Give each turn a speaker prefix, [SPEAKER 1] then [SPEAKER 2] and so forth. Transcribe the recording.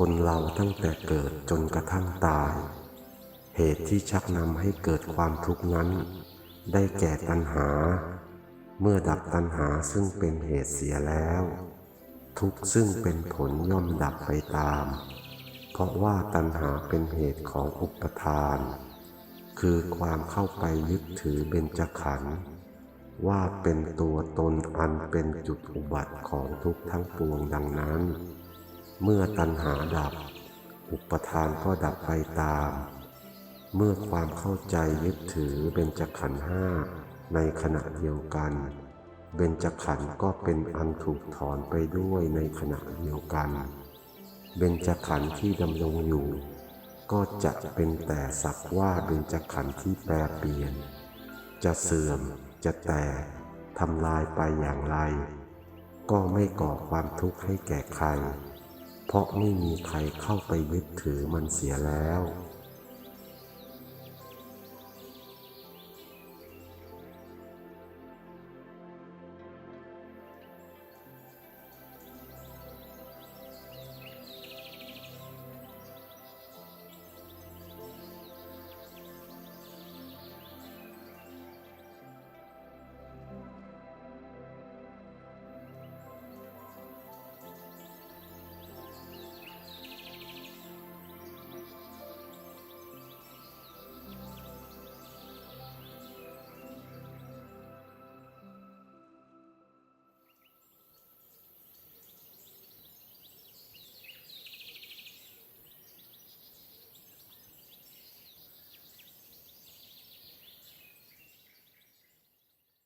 [SPEAKER 1] คนเราตั้งแต่เกิดจนกระทั่งตาย เหตุที่ชักนำให้เกิดความทุกข์นั้น ได้แก่ตัณหา เมื่อดับตัณหาซึ่งเป็นเหตุเสียแล้ว ทุกซึ่งเป็นผลย่อมดับไปตาม เพราะว่าตัณหาเป็นเหตุของอุปทาน คือความเข้าไปยึดถือเบญจขันธ์ว่าเป็นตัวตนอันเป็นจุดอุบัติของทุกทั้งปวงดังนั้น เมื่อตัณหาดับ อุปทานก็ดับไปตาม เมื่อความเข้าใจยึดถือเบญจขันธ์ห้าในขณะเดียวกัน เบญจขันธ์ก็เป็นอันถูกถอนไปด้วยในขณะเดียวกัน เบญจขันธ์ที่ดำรงอยู่ ก็จะเป็นแต่สักว่าเบญจขันธ์ที่แปรเปลี่ยน จะเสื่อมจะแตกทำลายไปอย่างไร ก็ไม่ก่อความทุกข์ให้แก่ใคร ราะไม่มีใครเข้าไปยึดถือมันเสียแล้ว